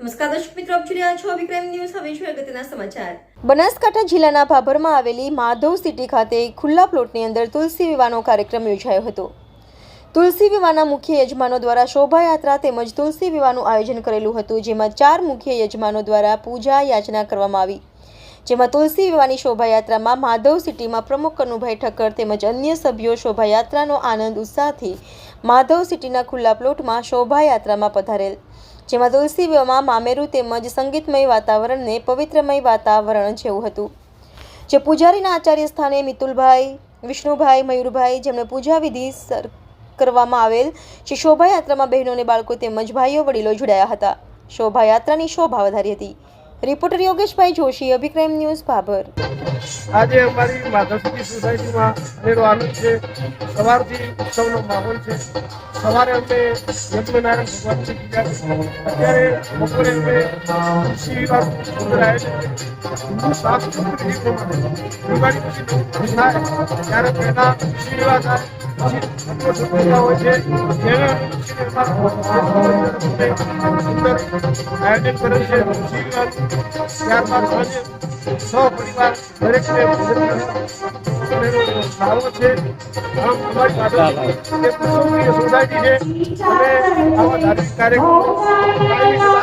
નમસ્કાર દર્શક મિત્રો, આપ જોઈ રહ્યા છો વિક્રમ ન્યૂઝ. હવે જોઈએ અગત્યના સમાચાર. બનાસકાંઠા જિલ્લાના ભાભરમાં આવેલી માધવ સિટી ખાતે ખુલ્લા પ્લોટની અંદર તુલસી વિવાહનો કાર્યક્રમ યોજાયો હતો. તુલસી વિવાહના મુખ્ય યજમાનો દ્વારા શોભાયાત્રા તેમજ તુલસી વિવાહનું આયોજન કરેલું હતું, જેમાં ચાર મુખ્ય યજમાનો દ્વારા પૂજા યાચના કરવામાં આવી. જેમાં તુલસી વિવાહની શોભાયાત્રામાં માધવ સિટીમાં પ્રમુખ કનુભાઈ ઠક્કર તેમજ અન્ય સભ્યો શોભાયાત્રાનો આનંદ ઉત્સાહથી માધવ સિટીના ખુલ્લા પ્લોટમાં શોભાયાત્રામાં પધારેલ. જેમાં તુલસી વ્યવમાં મામેરું તેમજ સંગીતમય વાતાવરણને પવિત્રમય વાતાવરણ જેવું હતું. જે પૂજારીના આચાર્ય સ્થાને મિતુલભાઈ, વિષ્ણુભાઈ, મયુરભાઈ જેમણે પૂજા વિધિ કરવામાં આવેલ જે શોભાયાત્રામાં બહેનોને બાળકો તેમજ ભાઈઓ વડીલો જોડાયા હતા. શોભાયાત્રાની શોભા વધારી હતી. રિપોર્ટર યોગેશભાઈ જોશી, અભિક્રમ ન્યૂઝ ભાભર આજે અમારી માધવસિટી સોસાયટીમાં મેળો આનંદ છે. સવારથી ઉત્સવનો માહોલ છે. સવારે અમે યજ્ઞનારાયણ ભગવાનની પૂજા અત્યારે બપોરે અમે થાય. ત્યારે પહેલા પછી હોય છે. સુંદર આયોજન કરેલ છે તુલસી વિવાહનું ત્યારબાદ સાંજે સહપરિવાર દરેકને ભોજનનો લાવો છે આમ અમારી પાસે એક ઉત્સવની સોસાયટી છે અને આવા ધાર્મિક કાર્યક્રમો કાયમી થતા રહે છે.